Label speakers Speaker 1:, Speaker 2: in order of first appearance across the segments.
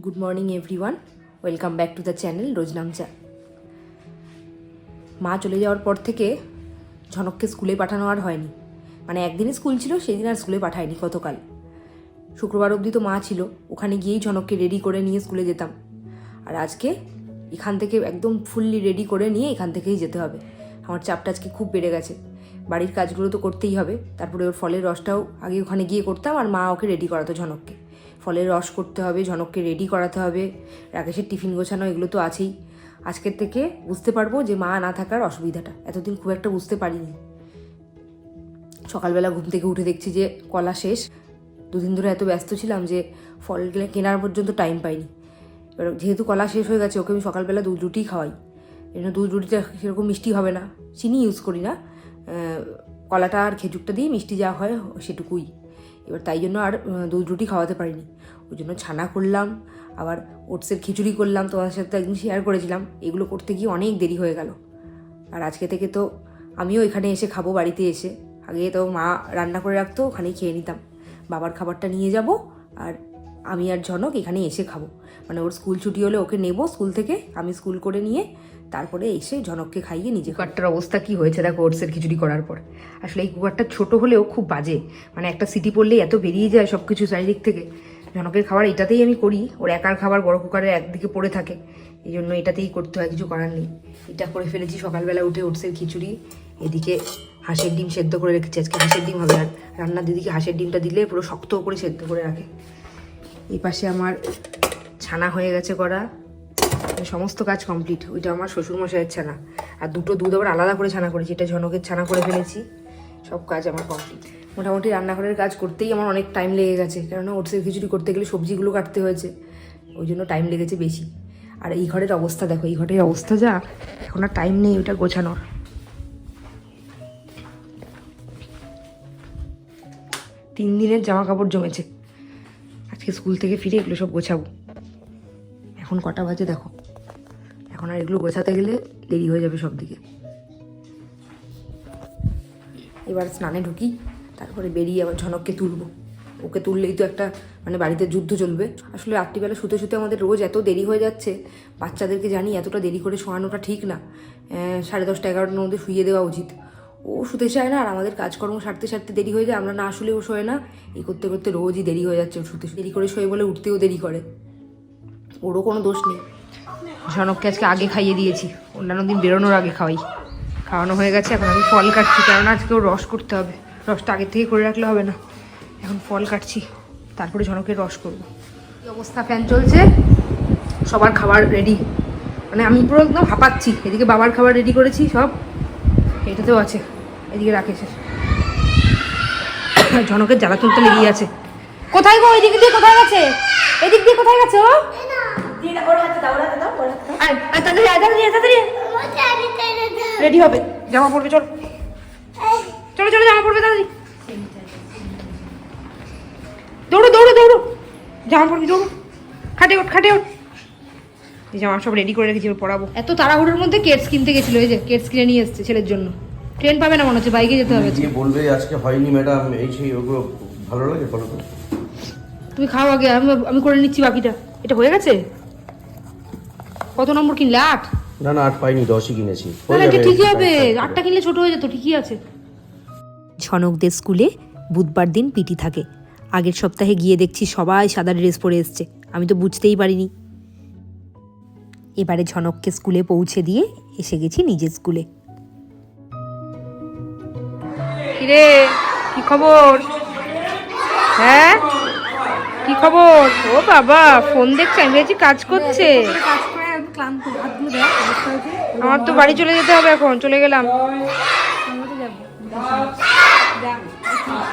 Speaker 1: Good morning everyone welcome back to the channel Rojnamcha মা চলে যাওয়ার পর থেকে ঝনককে স্কুলে পাঠানো আর হয়নি। মানে একদিনই স্কুল ছিল সেই দিন আর স্কুলে পাঠায়নি গতকাল। শুক্রবার অবধি তো মা ছিল, ওখানে গিয়েই ঝনককে রেডি করে নিয়ে স্কুলে যেতাম। আর আজকে এখান থেকে একদম ফুললি রেডি করে নিয়ে এখান থেকেই যেতে হবে। আমার চাপটা আজকে খুব বেড়ে গেছে। বাড়ির কাজগুলো তো করতেই হবে, তারপরে ওর ফলের রসটাও আগে ওখানে গিয়ে করতাম আর মা ওকে রেডি করাতো ঝনককে। ফলের রস করতে হবে, ঝনককে রেডি করাতে হবে। রাকেশের টিফিন গোছানো এগুলো তো আছেই। আজকের থেকে বুঝতে পারব যে মা না থাকার অসুবিধাটা। এতদিন খুব একটা বুঝতে পারিনি। সকালবেলা ঘুম থেকে উঠে দেখছি যে কলা শেষ। দুদিন ধরে এত ব্যস্ত ছিলাম যে ফল কেনার পর্যন্ত টাইম পাইনি। এবার যেহেতু কলা শেষ হয়ে গেছে, ওকে আমি সকালবেলা দুধ রুটি খাওয়াই। এই জন্য দুধ রুটিটা সেরকম মিষ্টি হবে না। চিনি ইউজ করি না। কলাটা আর খেজুরটা দিয়ে মিষ্টি যা হয় সেটুকুই। এবার তাই জন্য আর দুধ রুটি খাওয়াতে পারিনি। ওই জন্য ছানা করলাম, আবার ওটসের খিচুড়ি করলাম, তোমাদের সাথে একদিন শেয়ার করেছিলাম। এগুলো করতে গিয়ে অনেক দেরি হয়ে গেল। আর আজকে থেকে তো আমিও এখানে এসে খাব বাড়িতে এসে। আগে তো মা রান্না করে রাখতো, ওখানেই খেয়ে নিতাম। বাবার খাবারটা নিয়ে যাব, আর আমি আর ঝনক এখানে এসে খাব। মানে ওর স্কুল ছুটি হলে ওকে নেব স্কুল থেকে, আমি স্কুল করে নিয়ে তারপরে এসে ঝনককে খাইয়ে নিজে কুকারটার অবস্থা কি হয়েছে? দেখো, ওটসের খিচুড়ি করার পর। আসলে এই কুকারটা ছোট হলেও খুব বাজে। মানে একটা সিটি পড়লেই এত বেরিয়ে যায় সব কিছু চারিদিক থেকে। জনকের খাবার এটাতেই আমি করি। ওর একার খাবার বড় কুকারে একদিকে পড়ে থাকে। এই জন্য এটাতেই করতে হয়, কিছু করার নেই। এটা করে ফেলেছি সকালবেলা উঠে ওটসের খিচুড়ি। এদিকে হাঁসের ডিম সেদ্ধ করে রেখেছি। আজকে হাঁসের ডিম হবে আর রান্নার দিদিকে হাঁসের ডিমটা দিলে পুরো শক্ত করে সেদ্ধ করে রাখে। এই পাশে আমার ছানা হয়ে গেছে করা সমস্ত কাজ কমপ্লিট। ওইটা আমার শ্বশুরমশাইয়ের ছানা। আর দুটো দুধ আবার আলাদা করে ছানা করেছি। এটা ঝনকের ছানা করে ফেলেছি। সব কাজ আমার কমপ্লিট। মোটামুটি রান্নাঘরের কাজ করতেই আমার অনেক টাইম লেগে গেছে। কেননা ওটসের খিচুড়ি করতে গেলে সবজিগুলো কাটতে হয়েছে। ওই জন্য টাইম লেগেছে বেশি। আর এই ঘরের অবস্থা দেখো, এই ঘরের অবস্থা যা, এখন আর টাইম নেই ওটা গোছানোর। তিন দিনের জামা কাপড় জমেছে। আজকে স্কুল থেকে ফিরে এগুলো সব গোছাবো। এখন কটা বাজে দেখো। এখন আর এগুলো গোছাতে গেলে দেরি হয়ে যাবে সব দিকে এবার স্নানে ঢুকি, তারপরে বেরিয়ে আবার ঝনককে তুলবো। ওকে তুললেই তো একটা মানে বাড়িতে যুদ্ধ চলবে। আসলে রাত্রিবেলা শুতে শুতে আমাদের রোজ এত দেরি হয়ে যাচ্ছে, বাচ্চাদেরকে জানি এতটা দেরি করে শোয়ানোটা ঠিক না। সাড়ে দশটা এগারোটার মধ্যে শুয়ে দেওয়া উচিত। ও শুতে চায় না, আর আমাদের কাজকর্ম সারতে সারতে দেরি হয়ে যায়, আমরা না শুলেও শোয় না। এই করতে করতে রোজই দেরি হয়ে যাচ্ছে শুতে দেরি করে শোয় বলে উঠতেও দেরি করে। ওরও কোনো দোষ নেই। ঝনককে আজকে আগে খাইয়ে দিয়েছি। অন্যান্য দিন বেরোনোর আগে খাওয়াই। খাওয়ানো হয়ে গেছে, এখন আমি ফল কাটছি, কেননা আজকে ওর রস করতে হবে। রসটা আগে থেকে করে রাখলে হবে না। এখন ফল কাটছি, তারপরে ঝনকের রস করব। এই অবস্থা, ফ্যান চলছে? সবার খাবার রেডি মানে আমি পুরো একদম হাঁপাচ্ছি। এদিকে বাবার খাবার রেডি করেছি সব। এটাতেও আছে। এদিকে রাখেছে ঝনকের জ্বালা তুলতে লেগে আছে। কোথায় গো? এদিকে দিয়ে কোথায় গেছে? এদিক দিয়ে কোথায় গেছে ও? রেডি হবে। জামা পরবে চল। চলো চলো জামা পরবে তাড়াতাড়ি। দৌড়ো দৌড়ো দৌড়ো। জামা পরবি দৌড়ো। খাটে ওঠ খাটে ওঠ। এই জামা সব রেডি করে রেখেছি ওর পরাবো। এত তাড়াহুড়োর মধ্যে কেটস কিনতে গেছিল এই যে কেটস কিনে নিয়ে এসছে ছেলের জন্য। ট্রেন পাবে না মনে হচ্ছে বাইকে যেতে হবে।
Speaker 2: গিয়ে বলবে আজকে হয়নি ম্যাডাম এই সেই ওগুলো ভালো লাগে বলো তো
Speaker 1: তুমি খাও আগে আমি আমি করে নিচ্ছি বাকিটা। এটা হয়ে গেছে? কত নম্বর কিনলে? আট?
Speaker 2: না না আট পাইনি দশই কিনেছি।
Speaker 1: না না, এটা ঠিকই হবে। আটটা কিনলে ছোট হয়ে যেত ঠিকই আছে।
Speaker 3: ছনকদের স্কুলে বুধবার দিন পিটি থাকে। আগের সপ্তাহে গিয়ে দেখছি সবাই সাদা ড্রেস পরে এসছে। আমি তো বুঝতেই পারিনি। এবারে ঝনককে স্কুলে পৌঁছে দিয়ে এসে গেছি নিজের স্কুলে।
Speaker 1: কিরে কি খবর? হ্যাঁ? কি খবর? ও বাবা ফোন দেখছে, আমি ভেবেছি কাজ করছে। আমার তো বাড়ি চলে যেতে হবে এখন, চলে গেলাম।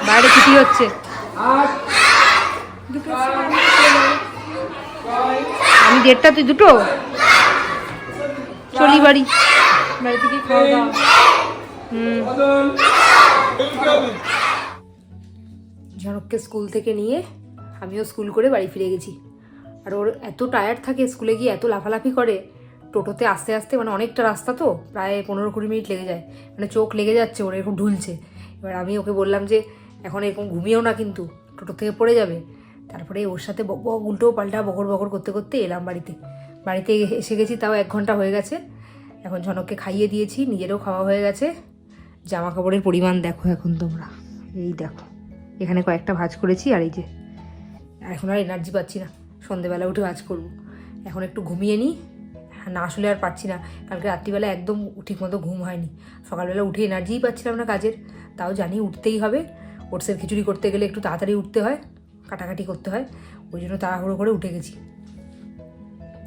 Speaker 1: বাইরে ছুটি হচ্ছে। আমি দেড়টা তুই দুটো। চলি বাড়ি। বাড়ি থেকে খাওয়া দাওয়া। হুম। ঝনককে স্কুল থেকে নিয়ে আমিও স্কুল করে বাড়ি ফিরে গেছি। আর ওর এত টায়ার্ড থাকে স্কুলে গিয়ে, এত লাফালাফি করে, টোটোতে আস্তে আস্তে মানে অনেকটা রাস্তা তো, প্রায় পনেরো কুড়ি মিনিট লেগে যায়। মানে চোখ লেগে যাচ্ছে, ওর এরকম ঢুলছে। এবার আমি ওকে বললাম যে, এখন এরকম ঘুমিয়েও না কিন্তু, টোটো থেকে পড়ে যাবে। তারপরে ওর সাথে বক উল্টো পাল্টা বকর বকর করতে করতে এলাম বাড়িতে। বাড়িতে এসে গেছি, তাও এক ঘণ্টা হয়ে গেছে। এখন ঝনককে খাইয়ে দিয়েছি, নিজেরও খাওয়া হয়ে গেছে। জামা কাপড়ের পরিমাণ দেখো এখন তোমরা। এই দেখো, এখানে কয়েকটা ভাজ করেছি আর এই যে, এখন আর এনার্জি পাচ্ছি না। সন্ধেবেলা উঠে ভাজ করব। এখন একটু ঘুমিয়ে নিই। না আসলে আর পারছি না। কালকে রাত্রিবেলা একদম ঠিকমতো ঘুম হয়নি। সকালবেলা উঠে এনার্জিই পাচ্ছিলাম না কাজের। তাও জানি উঠতেই হবে। ওটসের খিচুড়ি করতে গেলে একটু তাড়াতাড়ি উঠতে হয়। কাটাকাটি করতে হয়। ওই জন্য তাড়াহুড়ো করে উঠে গেছি।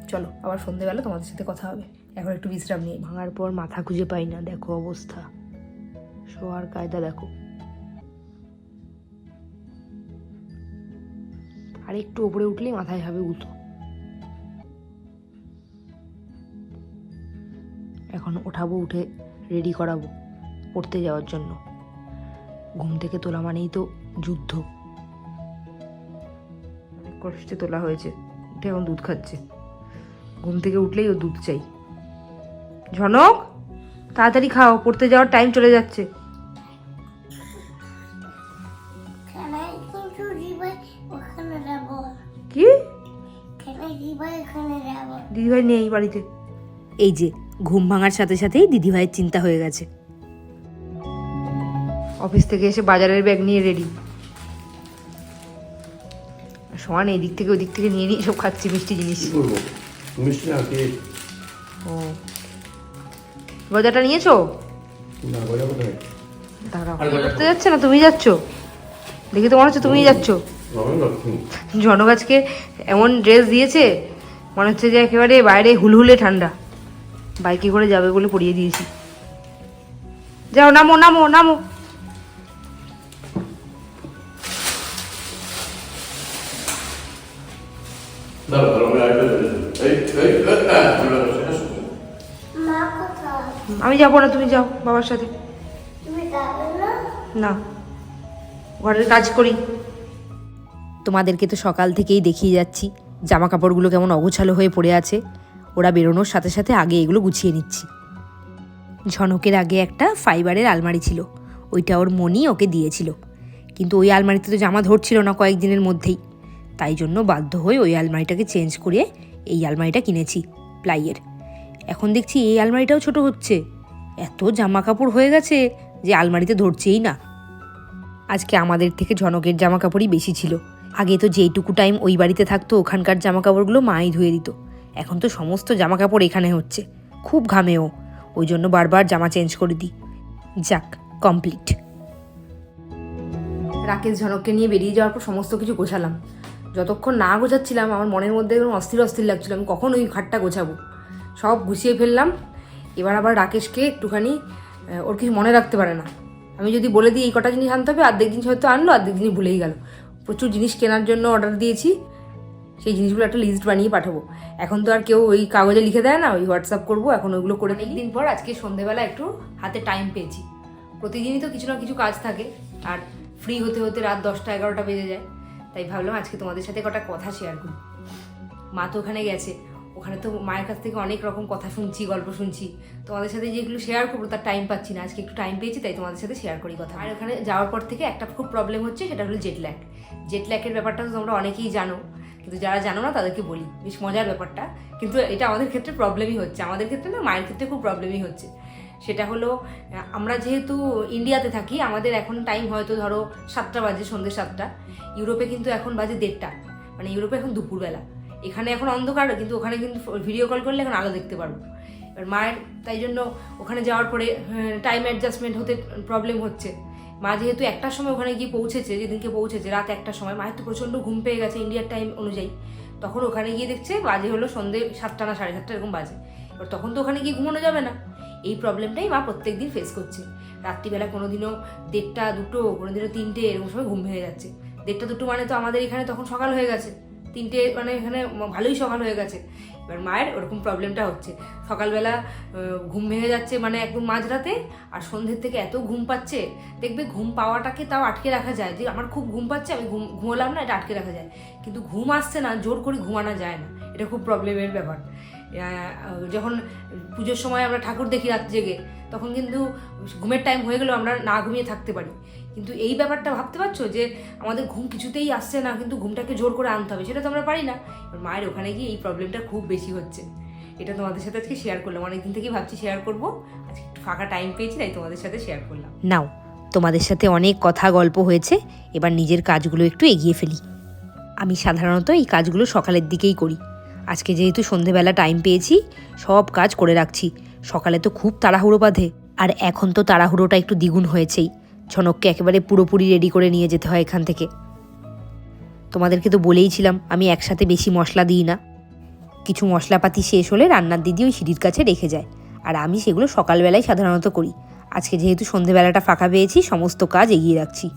Speaker 1: চলো, আবার সন্ধেবেলা তোমাদের সাথে কথা হবে। এখন একটু বিশ্রাম নিয়ে।
Speaker 3: ভাঙার পর মাথা খুঁজে পাই না। দেখো অবস্থা। শোয়ার কায়দা দেখো। আর একটু ওপরে উঠলেই মাথায় হবে উঁচু। এখন ওঠাবো, উঠে রেডি করাবো পড়তে যাওয়ার জন্য। ঘুম থেকে তোলা মানেই তো যুদ্ধ।
Speaker 1: কষ্টে তোলা হয়েছে, উঠে এখন দুধ খাচ্ছে। ঘুম থেকে উঠলেই ও দুধ চাই। ঝনক, তাড়াতাড়ি খাও, পড়তে যাওয়ার টাইম চলে যাচ্ছে। দিদিভাই নেই বাড়িতে।
Speaker 3: এই যে ঘুম ভাঙার সাথে সাথেই দিদিভাইয়ের চিন্তা হয়ে গেছে।
Speaker 1: অফিস থেকে এসে বাজারের ব্যাগ নিয়ে রেডি। সমান এই দিক থেকে ওই দিক থেকে নিয়ে নিয়ে সব খাচ্ছি মিষ্টি জিনিস।
Speaker 2: মিষ্টি
Speaker 1: ও। গজাটা নিয়েছো? করতে যাচ্ছে না? তুমি যাচ্ছ? দেখি তো মনে হচ্ছে তুমিই যাচ্ছ। আজকে এমন ড্রেস দিয়েছে মনে হচ্ছে যে একেবারে বাইরে হুলহুলে ঠান্ডা। বাইকে করে যাবে বলে পরিয়ে দিয়েছি। যাও নামো নামো নামো।
Speaker 2: দাঁড়া দাঁড়া আমি
Speaker 1: যাব না তুমি যাও বাবার সাথে।
Speaker 4: তুমি যাবে না?
Speaker 1: না ঘরের কাজ করি।
Speaker 3: তোমাদেরকে তো সকাল থেকেই দেখিয়ে যাচ্ছি। জামা কাপড়গুলো কেমন অগোছালো হয়ে পড়ে আছে। ওরা বেরোনোর সাথে সাথে আগে এগুলো গুছিয়ে নিচ্ছি। ঝনকের আগে একটা ফাইবারের আলমারি ছিল। ওইটা ওর মনি ওকে দিয়েছিল। কিন্তু ওই আলমারিতে তো জামা ধরছিল না কয়েকদিনের মধ্যেই। তাই জন্য বাধ্য হয়ে ওই আলমারিটাকে চেঞ্জ করে এই আলমারিটা কিনেছি, প্লাইয়ের। এখন দেখছি এই আলমারিটাও ছোট হচ্ছে। এত জামা কাপড় হয়ে গেছে যে আলমারিতে ধরছেই না। আজকে আমাদের থেকে ঝনকের জামা কাপড়ই বেশি ছিল। আগে তো যেইটুকু টাইম ওই বাড়িতে থাকতো, ওখানকার জামা কাপড়গুলো মাই ধুয়ে দিত। এখন তো সমস্ত জামা কাপড় এখানে হচ্ছে। খুব ঘামেও ওই জন্য বারবার জামা চেঞ্জ করে দিই। যাক কমপ্লিট
Speaker 1: রাকেশ ঝনককে নিয়ে বেরিয়ে যাওয়ার পর সমস্ত কিছু গোছালাম। যতক্ষণ না গোছাচ্ছিলাম, আমার মনের মধ্যে অস্থির অস্থির লাগছিল। আমি কখন ওই খাটটা গোছাবো। সব গুছিয়ে ফেললাম। এবার আবার রাকেশকে একটুখানি ওর কিছু মনে রাখতে পারে না। আমি যদি বলে দিই, এই কটা জিনিস আনতে হবে অর্ধেক জিনিস হয়তো আনলো অর্ধেক জিনিস ভুলেই গেল। প্রচুর জিনিস কেনার জন্য অর্ডার দিয়েছি। সেই জিনিসগুলো একটা লিস্ট বানিয়ে পাঠাবো। এখন তো আর কেউ ওই কাগজে লিখে দেয় না, ওই হোয়াটসঅ্যাপ করব, এখন ওইগুলো করে দিন পর আজকে সন্ধেবেলা একটু হাতে টাইম পেয়েছি। প্রতিদিনই তো কিছু না কিছু কাজ থাকে, আর ফ্রি হতে হতে রাত দশটা এগারোটা বেজে যায়। তাই ভাবলাম আজকে তোমাদের সাথে কটা কথা শেয়ার করি। মা তো ওখানে গেছে ওখানে তো মায়ের কাছ থেকে অনেক রকম কথা শুনছি, গল্প শুনছি। তোমাদের সাথে যেগুলো শেয়ার করব, তার টাইম পাচ্ছি না। আজকে একটু টাইম পেয়েছি, তাই তোমাদের সাথে শেয়ার করি কথা। আর ওখানে যাওয়ার পর থেকে একটা খুব প্রবলেম হচ্ছে, সেটা হলো জেট ল্যাক জেট ল্যাকের ব্যাপারটা তো তোমরা অনেকেই জানো, কিন্তু যারা জানো না, তাদেরকে বলি। বেশ মজার ব্যাপারটা। কিন্তু এটা আমাদের ক্ষেত্রে প্রবলেমই হচ্ছে। আমাদের ক্ষেত্রে না, মায়ের ক্ষেত্রে খুব প্রবলেমই হচ্ছে। সেটা হলো আমরা যেহেতু ইন্ডিয়াতে থাকি, আমাদের এখন টাইম হয়তো ধরো সাতটা বাজে সন্ধ্যে সাতটা। ইউরোপে কিন্তু এখন বাজে দেড়টা। মানে ইউরোপে এখন দুপুরবেলা। এখানে এখন অন্ধকার, কিন্তু ওখানে কিন্তু ভিডিও কল করলে এখন আলো দেখতে পারব। এবার মায়ের, তাই জন্য ওখানে যাওয়ার পরে টাইম অ্যাডজাস্টমেন্ট হতে প্রবলেম হচ্ছে। মা যেহেতু একটার সময় ওখানে গিয়ে পৌঁছেছে, যেদিনকে পৌঁছেছে, রাত একটার সময়, মায়ের তো প্রচণ্ড ঘুম পেয়ে গেছে ইন্ডিয়ার টাইম অনুযায়ী। তখন ওখানে গিয়ে দেখছে বাজে হলো সন্ধে সাতটা না সাড়ে সাতটা এরকম বাজে। এবার তখন তো ওখানে গিয়ে ঘুমানো যাবে না। এই প্রবলেমটাই মা প্রত্যেক দিন ফেস করছে। রাত্রিবেলা কোনোদিনও দেড়টা দুটো, কোনোদিনও তিনটে এরকম সময় ঘুম ভেঙে যাচ্ছে। দেড়টা দুটো মানে তো আমাদের এখানে তখন সকাল হয়ে গেছে। তিনটে মানে এখানে ভালোই সকাল হয়ে গেছে। এবার মায়ের ওরকম প্রবলেমটা হচ্ছে। সকালবেলা ঘুম ভেঙে যাচ্ছে মানে একদম মাঝরাতে, আর সন্ধ্যের থেকে এত ঘুম পাচ্ছে, দেখবে ঘুম পাওয়াটাকে তাও আটকে রাখা যায়। যে আমার খুব ঘুম পাচ্ছে, আমি ঘুম, ঘুমোলাম না, এটা আটকে রাখা যায়। কিন্তু ঘুম আসছে না, জোর করে ঘুমানো যায় না। এটা খুব প্রবলেমের ব্যাপার। যখন পুজোর সময় আমরা ঠাকুর দেখি রাত জেগে, তখন কিন্তু ঘুমের টাইম হয়ে গেলেও আমরা না ঘুমিয়ে থাকতে পারি। কিন্তু এই ব্যাপারটা ভাবতে পারছ যে আমাদের ঘুম কিছুতেই আসছে না, কিন্তু ঘুমটাকে জোর করে আনতে হবে? সেটা তো আমরা পারি না। মায়ের ওখানে গিয়ে এই প্রবলেমটা খুব বেশি হচ্ছে। এটা তোমাদের সাথে আজকে শেয়ার করলাম। অনেকদিন থেকেই ভাবছি শেয়ার করব। আজকে একটু ফাঁকা টাইম পেয়েছি, তাই তোমাদের সাথে শেয়ার করলাম।
Speaker 3: নাও, তোমাদের সাথে অনেক কথা গল্প হয়েছে। এবার নিজের কাজগুলো একটু এগিয়ে ফেলি। আমি সাধারণত এই কাজগুলো সকালের দিকেই করি। আজকে যেহেতু সন্ধেবেলা টাইম পেয়েছি, সব কাজ করে রাখছি। সকালে তো খুব তাড়াহুড়ো বাঁধে। আর এখন তো তাড়াহুড়োটা একটু দ্বিগুণ হয়েছেই। ঝনককে একেবারে পুরোপুরি রেডি করে নিয়ে যেতে হয় এখান থেকে। তোমাদেরকে তো বলেইছিলাম আমি একসাথে বেশি মশলা দিই না। কিছু মশলাপাতি শেষ হলে রান্নার দিদি ওই সিঁড়ির কাছে রেখে যায়। আর আমি সেগুলো সকালবেলায় সাধারণত করি। আজকে যেহেতু সন্ধেবেলাটা ফাঁকা পেয়েছি, সমস্ত কাজ এগিয়ে রাখছি।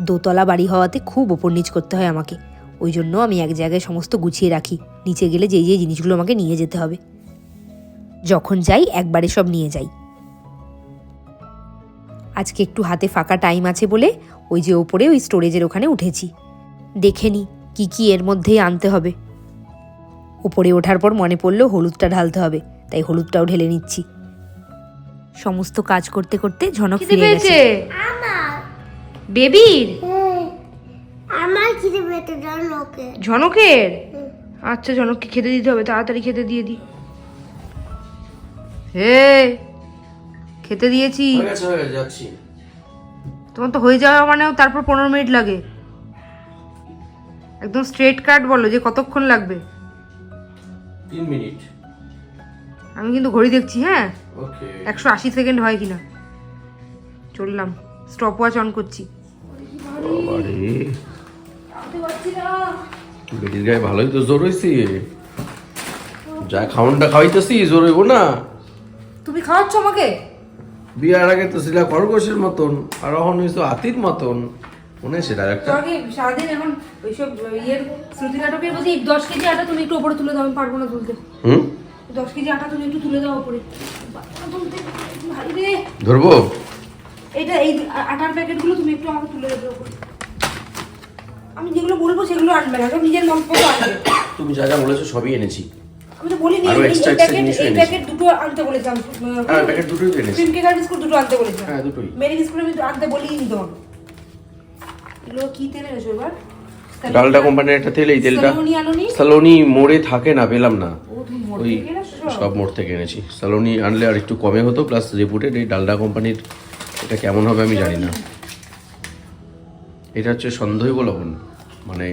Speaker 3: দোতলা বাড়ি হওয়াতে খুব ওপর নিচ করতে হয় আমাকে। ওই জন্য আমি এক জায়গায় সমস্ত গুছিয়ে রাখি। নিচে গেলে যেই যেই জিনিসগুলো আমাকে নিয়ে যেতে হবে। যখন যাই একবারে সব নিয়ে যাই। আজকে একটু হাতে ফাঁকা টাইম আছে বলে ওই যে ওপরে ওই স্টোরেজের ওখানে উঠেছি। দেখে নি কি কি এর মধ্যেই আনতে হবে। উপরে ওঠার পর মনে পড়ল হলুদটা ঢালতে হবে তাই হলুদটাও ঢেলে নিচ্ছি। সমস্ত কাজ করতে করতে ঝনক ফিরে গেছে।
Speaker 1: বেবির?
Speaker 4: আমার খিদে পেতে জানো
Speaker 1: ঝনকের? আচ্ছা ঝনককে খেতে দিতে হবে তাড়াতাড়ি খেতে দিয়ে দি। হে খেতে দিয়েছি। তোমার তো হয়ে যাওয়া মানে তারপর পনেরো মিনিট লাগে। একদম স্ট্রেট কাট বলো যে কতক্ষণ লাগবে।
Speaker 2: তিন মিনিট।
Speaker 1: আমি কিন্তু ঘড়ি দেখছি হ্যাঁ? একশো আশি সেকেন্ড হয় কিনা। চললাম। স্টপ ওয়াচ অন করছি।
Speaker 2: বেটির গায়ে ভালোই তো জোর হয়েছে যা খাওয়ানটা খাওয়াইতেছি জোর হইব না।
Speaker 1: তুমি খাওয়াচ্ছ আমাকে?
Speaker 2: বিয়ার আগে তো ছিল খরগোশের মতন আর এখন হয়েছে হাতির মতন। মনে আছে ডাইরেক্টর
Speaker 1: তোমাকে সারাদিন এখন ওইসব ইয়ের শ্রুতি নাটকের বলছি দশ কেজি আটা তুমি একটু ওপরে তুলে দাও আমি পারব না তুলতে।
Speaker 2: হুম?
Speaker 1: দশ কেজি আটা তুমি একটু তুলে দাও ওপরে। পারব তুলতে, ভারী রে।
Speaker 2: ধরবো?
Speaker 1: এইটা এই আটার প্যাকেটগুলো তুমি একটু আমাকে তুলে দেবে ওপরে। আমি যেগুলো বলব সেগুলো আনবে না নিজের মন মতো আনবে
Speaker 2: তুমি যা যা বলেছ সবই এনেছি।
Speaker 1: তো বলিনি এই প্যাকেট এই প্যাকেট দুটো আনতে বলেছিলাম
Speaker 2: হ্যাঁ প্যাকেট দুটোই তো এনেছি।
Speaker 1: ক্রিম কেক আর বিস্কুট দুটো আনতে বলেছিলাম।
Speaker 2: হ্যাঁ দুটোই।
Speaker 1: মেরি বিস্কুট আমি তো আনতে বলিনি তোমাকে। এগুলো কি তেল এনেছো এবার?
Speaker 2: ডালডা কোম্পানির একটা তেল এই তেলটা
Speaker 1: সালোনি
Speaker 2: মোড়ে থাকে না পেলাম না। ওই
Speaker 1: সব?
Speaker 2: মোড় থেকে এনেছি। সালোনি আনলে আর একটু কমে হতো প্লাস রেপুটেড এই ডালডা কোম্পানির এটা কেমন হবে আমি জানি না। এটা হচ্ছে সন্দেহ লবণ মানে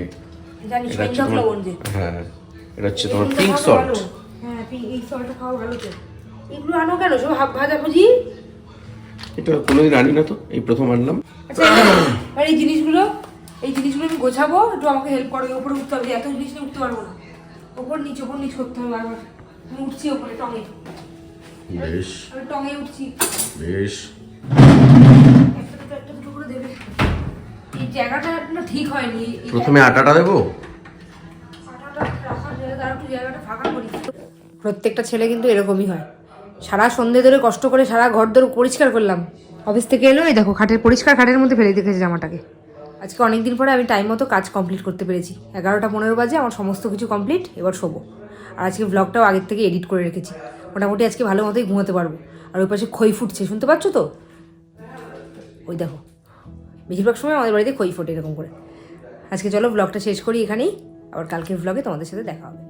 Speaker 2: এটা হচ্ছে হ্যাঁ এটা হচ্ছে তোমার পিঙ্ক সল্ট
Speaker 1: হ্যাঁ এই সল্টটা খাওয়া ভালো তো। এগুলো আনো কেন? সব হাফ ভাজা ভুজি?
Speaker 2: এটা কোনোদিন আনি না তো এই প্রথম আনলাম।
Speaker 1: আচ্ছা আর এই জিনিসগুলো এই জিনিসগুলো আমি গোছাবো একটু আমাকে হেল্প করো উপরে উঠতে হবে এত জিনিস নিয়ে উঠতে পারব না। ওপর নিচ ওপর নিচ করতে হবে বারবার আমি উঠছি ওপরে টঙে।
Speaker 2: বেশ।
Speaker 1: আমি টঙে উঠছি।
Speaker 2: বেশ।
Speaker 1: একটা দুটো একটা করে দেবে। এই জায়গাটা ঠিক হয়নি।
Speaker 2: প্রথমে আটাটা দেবো
Speaker 1: আটাটা রাখার জায়গা তার প্রত্যেকটা ছেলে কিন্তু এরকমই হয়। সারা সন্ধে ধরে কষ্ট করে সারা ঘর ধরে পরিষ্কার করলাম। অফিস থেকে এলো, এই দেখো, খাটের পরিষ্কার খাটের মধ্যে ফেলে দেখেছে জামাটাকে। আজকে অনেক দিন পরে আমি টাইম মতো কাজ কমপ্লিট করতে পেরেছি। এগারোটা পনেরো বাজে, আমার সমস্ত কিছু কমপ্লিট এবার শোবো। আর আজকে ব্লগটাও আগের থেকে এডিট করে রেখেছি। মোটামুটি আজকে ভালো মতোই ঘুমোতে পারব। আর ওই পাশে খই ফুটছে, শুনতে পাচ্ছ তো? ওই দেখো। বেশিরভাগ সময় আমাদের বাড়িতে খই ফোটে এরকম করে। আজকে চলো ব্লগটা শেষ করি এখানেই। আবার কালকের ব্লগে তোমাদের সাথে দেখা হবে।